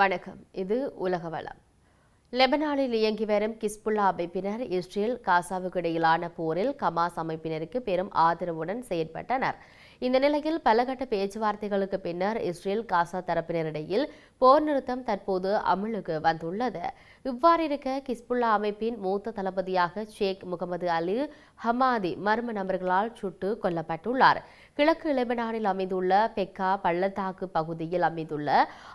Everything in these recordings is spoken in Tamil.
வணக்கம். இது உலக வளம். லெபனானில் இயங்கி வரும் கிஸ்புல்லா அமைப்பினர் இஸ்ரேல் காசாவுக்கு இடையிலான போரில் கமாஸ் அமைப்பினருக்கு பெரும் ஆதரவுடன் செயற்பட்டனர். இந்த நிலையில் பலகட்ட பேச்சுவார்த்தைகளுக்கு பின்னர் இஸ்ரேல் காசா தரப்பினரிடையில் போர் நிறுத்தம் தற்போது அமலுக்கு வந்துள்ளது. இவ்வாறிருக்க கிஸ்புல்லா அமைப்பின் மூத்த தளபதியாக ஷேக் முகமது அலி ஹமாதி மர்ம நபர்களால் சுட்டு கொல்லப்பட்டுள்ளார். கிழக்கு லெபனானில் அமைந்துள்ள பெக்கா பள்ளத்தாக்கு பகுதியில் அமைந்துள்ள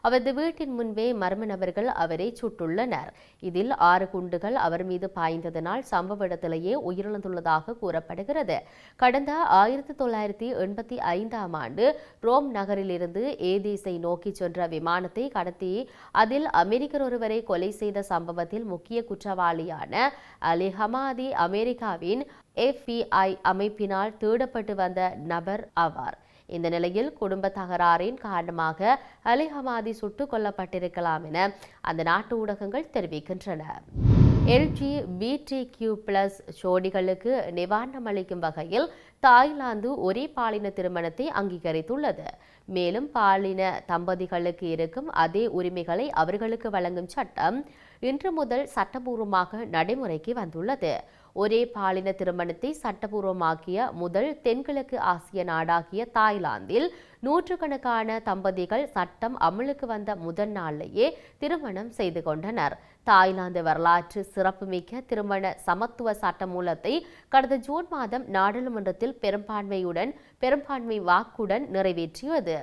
அவரது வீட்டின் முன்பே மர்ம நபர்கள் அவரை சுட்டுள்ளனர். இதில் ஆறு குண்டுகள் அவர் மீது பாய்ந்ததனால் சம்பவ இடத்திலேயே உயிரிழந்துள்ளதாக கூறப்படுகிறது. கடந்த ஆயிரத்தி தொள்ளாயிரத்தி எண்பத்தி இரண்டாயிரத்தி ஐந்தாம் ஆண்டு ரோம் நகரிலிருந்து ஏதேஸை நோக்கி சென்ற விமானத்தை கடத்தி அதில் அமெரிக்கர் ஒருவரை கொலை செய்த சம்பவத்தில் முக்கிய குற்றவாளியான அலி ஹமாதி அமெரிக்காவின் எஃபிஐ அமைப்பினால் தேடப்பட்டு வந்த நபர் ஆவார். இந்த நிலையில் குடும்ப தகராறின் காரணமாக அலி ஹமாதி சுட்டுக் கொல்லப்பட்டிருக்கலாம் என அந்த நாட்டு ஊடகங்கள் தெரிவிக்கின்றன. எல்ஜி பிடி கியூ பிளஸ் ஜோடிகளுக்கு நிவாரணம் அளிக்கும் வகையில் தாய்லாந்து ஒரே பாலின திருமணத்தை அங்கீகரித்துள்ளது. மேலும் பாலின தம்பதிகளுக்கு இருக்கும் அதே உரிமைகளை அவர்களுக்கு வழங்கும் சட்டம் இன்று முதல் சட்டபூர்வமாக நடைமுறைக்கு வந்துள்ளது. ஒரே பாலின திருமணத்தை சட்டபூர்வமாக்கிய முதல் தென்கிழக்கு ஆசிய நாடாகிய தாய்லாந்தில் நூற்றுக்கணக்கான தம்பதிகள் சட்டம் அமலுக்கு வந்த முதல் நாளிலேயே திருமணம் செய்து கொண்டனர். தாய்லாந்து வரலாற்று சிறப்புமிக்க திருமண சமத்துவ சட்டமூலத்தை கடந்த ஜூன் மாதம் நாடாளுமன்றத்தில் பெரும்பான்மையுடன் பெரும்பான்மை வாக்குடன் நிறைவேற்றியது.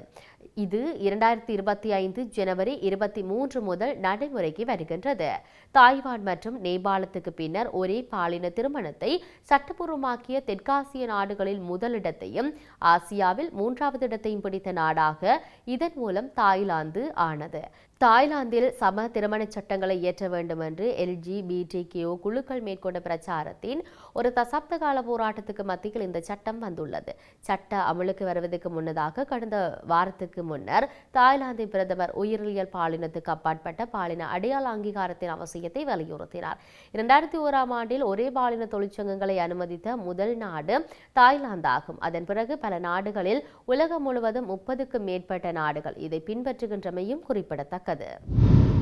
இது இரண்டாயிரத்தி இருபத்தி ஐந்து ஜனவரி இருபத்தி மூன்று முதல் நடைமுறைக்கு வருகின்றது. தாய்வான் மற்றும் நேபாளத்துக்கு பின்னர் ஒரே பாலின திருமணத்தை சட்டபூர்வமாக்கிய தெற்காசிய நாடுகளில் முதலிடத்தையும் ஆசியாவில் மூன்றாவது இடத்தையும் பிடித்த நாடாக இதன் மூலம் தாய்லாந்து ஆனது. தாய்லாந்தில் சம திருமண சட்டங்களை இயற்ற வேண்டும் என்று எல்ஜிபிடிகியூ குழுக்கள் மேற்கொண்ட பிரச்சாரத்தின் ஒரு தசாப்த கால போராட்டத்துக்கு மத்தியில் இந்த சட்டம் வந்துள்ளது. சட்ட அமலுக்கு வருவதற்கு முன்னதாக கடந்த வாரத்துக்கு முன்னர் தாய்லாந்தின் பிரதமர் உயிரியல் பாலினத்துக்கு அப்பாற்பட்ட பாலின அடையாள அங்கீகாரத்தின் அவசியத்தை வலியுறுத்தினார். இரண்டாயிரத்தி ஓராம் ஆண்டில் ஒரே பாலின தொழிற்சங்கங்களை அனுமதித்த முதல் நாடு தாய்லாந்து ஆகும். அதன் பிறகு பல நாடுகளில் உலகம் முழுவதும் முப்பதுக்கும் மேற்பட்ட நாடுகள் இதை பின்பற்றுகின்றமையும் குறிப்பிடத்தக்கது.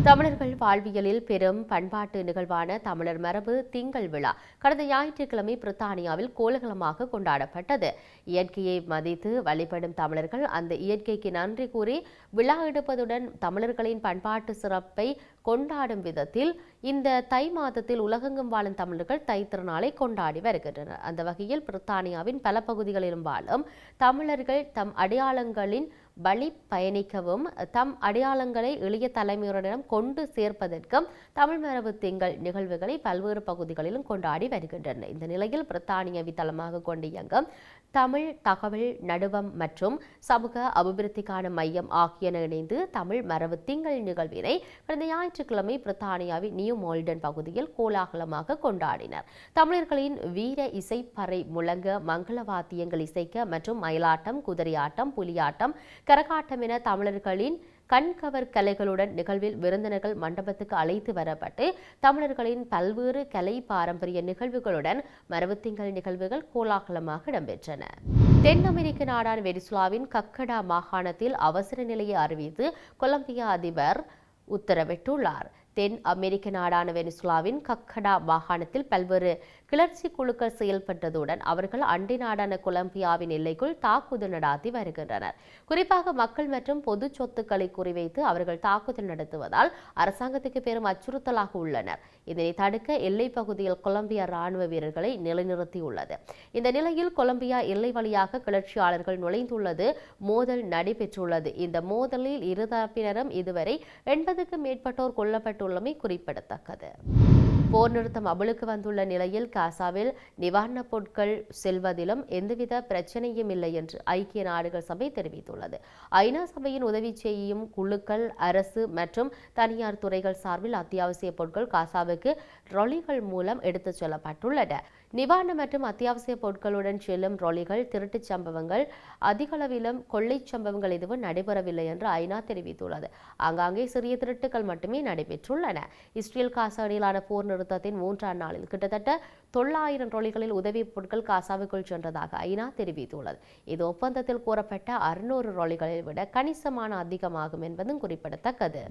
தமிழர்கள் வாழ்வியலில் பெரும் பண்பாட்டு நிகழ்வான தமிழர் மரபு திங்கள் விழா கடந்த ஞாயிற்றுக்கிழமை பிரித்தானியாவில் கோலகலமாக கொண்டாடப்பட்டது. இயற்கையை மதித்து வழிபடும் தமிழர்கள் அந்த இயற்கைக்கு நன்றி கூறி விழா எடுப்பதுடன் தமிழர்களின் பண்பாட்டு சிறப்பை கொண்டாடும் விதத்தில் இந்த தை மாதத்தில் உலகெங்கும் வாழும் தமிழர்கள் தை திருநாளை கொண்டாடி வருகின்றனர். அந்த வகையில் பிரித்தானியாவின் பல பகுதிகளிலும் வாழும் தமிழர்கள் தம் அடையாளங்களின் வழி பயணிக்கவும் தம் அடையாளங்களை எளிய தலைமுறையிடம் கொண்டு சேர்ப்பதற்கும் தமிழ் மரபு திங்கள் நிகழ்வுகளை பல்வேறு பகுதிகளிலும் கொண்டாடி வருகின்றன. இந்த நிலையில் பிரித்தானிய தளமாக கொண்டு இயங்கும் தமிழ் தகவல் நடுவம் மற்றும் சமூக அபிவிருத்திக்கான மையம் ஆகியன இணைந்து தமிழ் மரபு திங்கள் நிகழ்வினை கடந்த ஞாயிற்றுக்கிழமை பிரித்தானியாவின் நியூ மோல்டன் பகுதியில் கோலாகலமாக கொண்டாடினர். தமிழர்களின் வீர இசைப்பறை முழங்க மங்கள வாத்தியங்கள் இசைக்க மற்றும் மயிலாட்டம் குதிரையாட்டம் புலியாட்டம் கரகாட்டம் என தமிழர்களின் கண்கவர் கலைகளுடன் நிகழ்வில் விருந்தினர்கள் மண்டபத்துக்கு அழைத்து வரப்பட்டு தமிழர்களின் பல்வேறு கலை பாரம்பரிய நிகழ்வுகளுடன் மரபுத்திங்கள் நிகழ்வுகள் கோலாகலமாக இடம்பெற்றன. தென் அமெரிக்க நாடான வெனிசுலாவின் கக்கடா மாகாணத்தில் அவசர நிலையை அறிவித்து கொலம்பியா அதிபர் உத்தரவிட்டுள்ளார். தென் அமெரிக்க நாடான வெனிசுலாவின் கக்கடா மாகாணத்தில் பல்வேறு கிளர்ச்சி குழுக்கள் செயல்பட்டதுடன் அவர்கள் அண்டை நாடான கொலம்பியாவின் எல்லைக்குள் தாக்குதல் நடாத்தி வருகின்றனர். குறிப்பாக மக்கள் மற்றும் பொது சொத்துக்களை குறிவைத்து அவர்கள் தாக்குதல் நடத்துவதால் அரசாங்கத்துக்கு பெரும் அச்சுறுத்தலாக உள்ளனர். இதனை தடுக்க எல்லை பகுதியில் கொலம்பியா ராணுவ வீரர்களை நிலைநிறுத்தியுள்ளது. இந்த நிலையில் கொலம்பியா எல்லை வழியாக கிளர்ச்சியாளர்கள் நுழைந்துள்ளது. மோதல் நடைபெற்றுள்ளது. இந்த மோதலில் இருதரப்பினரும் இதுவரை எண்பதுக்கும் மேற்பட்டோர் கொல்லப்பட்டுள்ளமை குறிப்பிடத்தக்கது. போர் நிறுத்தம் அமலுக்கு வந்துள்ள நிலையில் காசாவில் நிவாரணப் பொருட்கள் செல்வதிலும் எந்தவித பிரச்சனையும் இல்லை என்று ஐக்கிய நாடுகள் சபை தெரிவித்துள்ளது. ஐநா சபையின் உதவி செய்யும் குழுக்கள் அரசு மற்றும் தனியார் துறைகள் சார்பில் அத்தியாவசிய பொருட்கள் காசாவுக்கு ட்ராலிகள் மூலம் எடுத்துச் செல்லப்பட்டுள்ளன. நிவாரண மற்றும் அத்தியாவசிய பொருட்களுடன் செல்லும் ட்ராலிகள் திருட்டுச் சம்பவங்கள் அதிகளவிலும் கொள்ளைச் சம்பவங்கள் எதுவும் நடைபெறவில்லை என்று ஐநா தெரிவித்துள்ளது. ஆங்காங்கே சிறிய திருட்டுகள் மட்டுமே நடைபெற்றுள்ளன. இஸ்ரேல் காசா இடையிலான போர் நிறுத்தத்தின் மூன்றாம் நாளில் கிட்டத்தட்ட தொள்ளாயிரம் ட்ராலிகளில் உதவிப் பொருட்கள் காசாவுக்குள் சென்றதாக ஐநா தெரிவித்துள்ளது. இது ஒப்பந்தத்தில் கூறப்பட்ட அறுநூறு ட்ராலிகளை விட கணிசமான அதிகமாகும் என்பதும் குறிப்பிடத்தக்கது.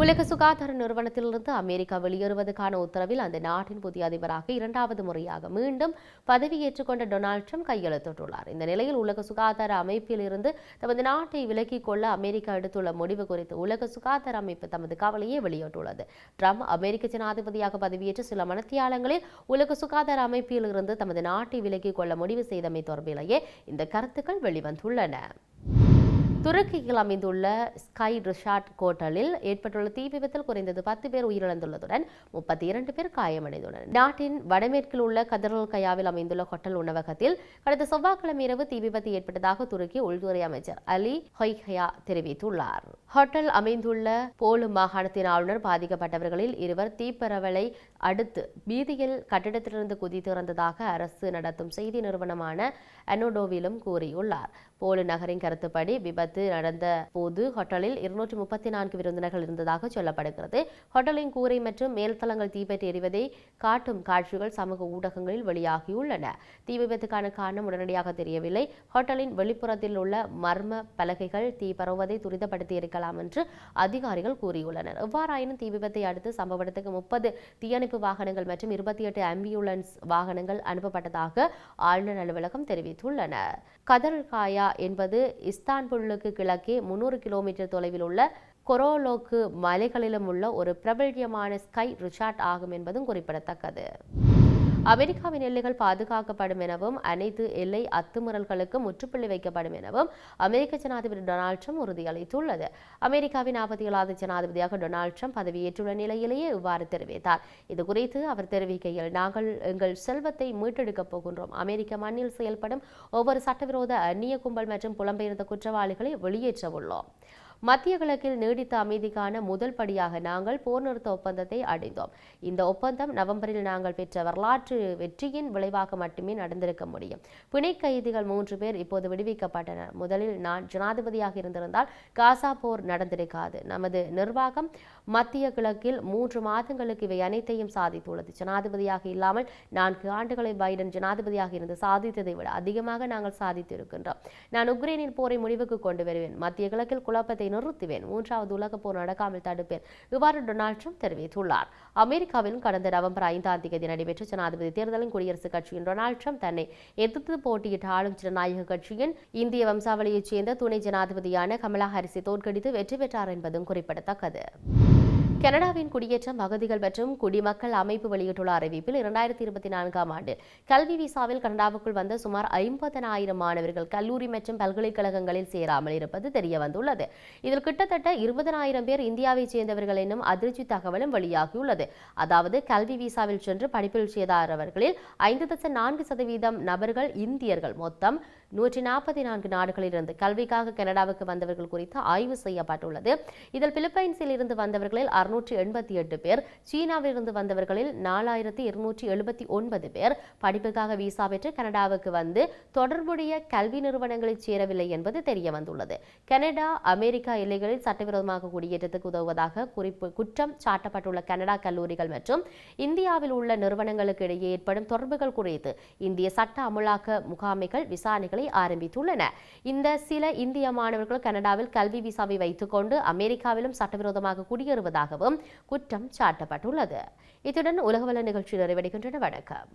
உலக சுகாதார நிறுவனத்திலிருந்து அமெரிக்கா வெளியேறுவதற்கான உத்தரவில் அந்த நாட்டின் புதிய அதிபராக இரண்டாவது முறையாக மீண்டும் பதவியேற்றுக் கொண்ட டொனால்ட் ட்ரம்ப் கையெழுத்திட்டுள்ளார். இந்த நிலையில் உலக சுகாதார அமைப்பில் இருந்து தமது நாட்டை விலக்கிக் கொள்ள அமெரிக்கா எடுத்துள்ள முடிவு குறித்து உலக சுகாதார அமைப்பு தமது கவலையை வெளியிட்டுள்ளது. ட்ரம்ப் அமெரிக்க ஜனாதிபதியாக பதவியேற்ற சில மனத்தியாலங்களில் உலக சுகாதார அமைப்பில் இருந்து தமது நாட்டை விலக்கிக் கொள்ள முடிவு செய்தமை தொடர்பிலேயே இந்த கருத்துக்கள் வெளிவந்துள்ளன. துருக்கியில் அமைந்துள்ள ஸ்கை ரிஷார்ட் கோட்டலில் ஏற்பட்டுள்ள தீ விபத்தில் குறைந்தது பத்து பேர் உயிரிழந்துள்ளதுடன் முப்பத்தி இரண்டு பேர் காயமடைந்துள்ளனர். நாட்டின் வடமேற்கில் உள்ள கதரல் கயாவில் அமைந்துள்ள ஹோட்டல் உணவகத்தில் கடந்த செவ்வாய்க்கிழமை இரவு தீ விபத்து ஏற்பட்டதாக துருக்கி உள்துறை அமைச்சர் அலி ஹொய்ஹயா தெரிவித்துள்ளார். ஹோட்டல் அமைந்துள்ள போலு மாகாணத்தின் ஆளுநர் பாதிக்கப்பட்டவர்களில் இருவர் தீப்பரவலை அடுத்து வீதியில் கட்டிடத்திலிருந்து குதித்திறந்ததாக அரசு நடத்தும் செய்தி நிறுவனமான அனோடோவிலும் கூறியுள்ளார். போலு நகரின் கருத்துப்படி விபத்து நடந்த போது ஹோட்டலில் இருநூற்றி முப்பத்தி நான்கு விருந்தினர்கள் இருந்ததாக சொல்லப்படுகிறது. ஹோட்டலின் கூரை மற்றும் மேல்தளங்கள் தீப்பற்றி எறிவதை காட்டும் காட்சிகள் சமூக ஊடகங்களில் வெளியாகியுள்ளன. தீ விபத்துக்கான காரணம் உடனடியாக தெரியவில்லை. ஹோட்டலின் வெளிப்புறத்தில் உள்ள மர்ம பலகைகள் தீ பரவுவதை துரிதப்படுத்தி இருக்கலாம் என்று அதிகாரிகள் கூறியுள்ளனர். எவ்வாறாயினும் தீ விபத்தை அடுத்து சம்பவ இடத்துக்கு முப்பது தீயணைப்பு வாகனங்கள் மற்றும் இருபத்தி எட்டு ஆம்புலன்ஸ் வாகனங்கள் அனுப்பப்பட்டதாக ஆளுநர் அலுவலகம் தெரிவித்துள்ளனர். கதர்காயா என்பது இஸ்தான்புல்லு இஸ்தான்புல்லுக்கு கிழக்கே முன்னூறு கிலோமீட்டர் தொலைவில் உள்ள கொரோலோக்கு மலைகளிலும் உள்ள ஒரு பிரபல்யமான ஸ்கை ரிசார்ட் ஆகும் என்பதும் குறிப்பிடத்தக்கது. அமெரிக்காவின் எல்லைகள் பாதுகாக்கப்படும் எனவும் அனைத்து எல்லை அத்துமுறல்களுக்கும் முற்றுப்புள்ளி வைக்கப்படும் எனவும் அமெரிக்க ஜனாதிபதி டொனால்ட் ட்ரம்ப் உறுதியளித்துள்ளது. அமெரிக்காவின் நாற்பத்தி ஏழாவது ஜனாதிபதியாக டொனால்ட் ட்ரம்ப் பதவியேற்றுள்ள நிலையிலேயே இவ்வாறு தெரிவித்தார். இது குறித்து அவர் தெரிவிக்கையில் நாங்கள் எங்கள் செல்வத்தை மீட்டெடுக்கப் போகின்றோம். அமெரிக்க மண்ணில் செயல்படும் ஒவ்வொரு சட்டவிரோத அந்நிய கும்பல் மற்றும் புலம்பெயர்ந்த குற்றவாளிகளை வெளியேற்ற உள்ளோம் மத்திய கிழக்கில் நீடித்த அமைதிக்கான முதல் படியாக நாங்கள் போர் நிறுத்த ஒப்பந்தத்தை அடைந்தோம். இந்த ஒப்பந்தம் நவம்பரில் நாங்கள் பெற்ற வரலாற்று வெற்றியின் விளைவாக மட்டுமே நடந்திருக்க முடியும். பிணை கைதிகள் மூன்று பேர் இப்போது விடுவிக்கப்பட்டனர். முதலில் நான் ஜனாதிபதியாக இருந்திருந்தால் காசா போர் நடந்திருக்காது. நமது நிர்வாகம் மத்திய கிழக்கில் மூன்று மாதங்களுக்கு இவை அனைத்தையும் சாதித்துள்ளது. ஜனாதிபதியாக இல்லாமல் நான்கு ஆண்டுகளை பைடன் ஜனாதிபதியாக இருந்து சாதித்ததை விட அதிகமாக நாங்கள் சாதித்திருக்கின்றோம். நான் உக்ரைனின் போரை முடிவுக்கு கொண்டு வருவேன். மத்திய கிழக்கில் குழப்பத்தை நிறுத்துவேன். மூன்றாவது உலக போர் நடக்காமல் தடுப்பேன் இவ்வாறு டொனால்ட் ட்ரம்ப் தெரிவித்துள்ளார். அமெரிக்காவில் கடந்த நவம்பர் ஐந்தாம் தேதி நடைபெற்ற ஜனாதிபதி தேர்தலில் குடியரசுக் கட்சியின் டொனால்ட் ட்ரம்ப் தன்னை எதிர்த்து போட்டியிட்ட ஆளும் ஜனநாயக கட்சியின் இந்திய வம்சாவளியைச் சேர்ந்த துணை ஜனாதிபதியான கமலா ஹாரிஸை தோற்கடித்து வெற்றி பெற்றார் என்பதும் குறிப்பிடத்தக்கது. கனடாவின் குடியேற்றம் அகதிகள் மற்றும் குடிமக்கள் அமைப்பு வெளியிட்டுள்ள அறிவிப்பில் இரண்டாயிரத்தி இருபத்தி நான்காம் ஆண்டு கல்வி விசாவில் கனடாவுக்குள் வந்த சுமார் ஐம்பதனாயிரம் மாணவர்கள் கல்லூரி மற்றும் பல்கலைக்கழகங்களில் சேராமல் இருப்பது தெரிய வந்துள்ளது இதில் கிட்டத்தட்ட இருபதனாயிரம் பேர் இந்தியாவைச் சேர்ந்தவர்கள் என்னும் அதிர்ச்சி தகவலும் வெளியாகியுள்ளது. அதாவது கல்வி விசாவில் சென்று படிப்பில் சேதாரவர்களில் ஐந்து தசம் நான்கு சதவீதம் நபர்கள் இந்தியர்கள். மொத்தம் நூற்றி நாற்பத்தி நான்கு நாடுகளிலிருந்து கல்விக்காக கனடாவுக்கு வந்தவர்கள் குறித்து ஆய்வு செய்யப்பட்டுள்ளது. இதில் பிலிப்பைன்ஸில் இருந்து வந்தவர்களில் அறுநூற்றி எண்பத்தி எட்டு பேர் சீனாவிலிருந்து வந்தவர்களில் நாலாயிரத்தி இருநூற்றி எழுபத்தி ஒன்பது பேர். படிப்புக்காக விசா பெற்று கனடாவுக்கு வந்து தொடர்புடைய கல்வி நிறுவனங்களில் சேரவில்லை என்பது தெரிய வந்துள்ளது கனடா அமெரிக்கா எல்லைகளில் சட்டவிரோதமாக குடியேற்றத்துக்கு உதவுவதாக குறிப்பு குற்றம் சாட்டப்பட்டுள்ள கனடா கல்லூரிகள் மற்றும் இந்தியாவில் உள்ள நிறுவனங்களுக்கு இடையே ஏற்படும் தொடர்புகள் குறித்து இந்திய சட்ட அமலாக்க முகாமைகள் விசாரணைகள் ஆரம்பித்துள்ளன. இந்த சில இந்திய மாணவர்கள் கனடாவில் கல்வி விசாவை வைத்துக்கொண்டு அமெரிக்காவிலும் சட்டவிரோதமாக குடியேறுவதாகவும் குற்றம் சாட்டப்பட்டுள்ளது. இத்துடன் உலகவல நிகழ்ச்சி நிறைவடைகின்றன. வணக்கம்.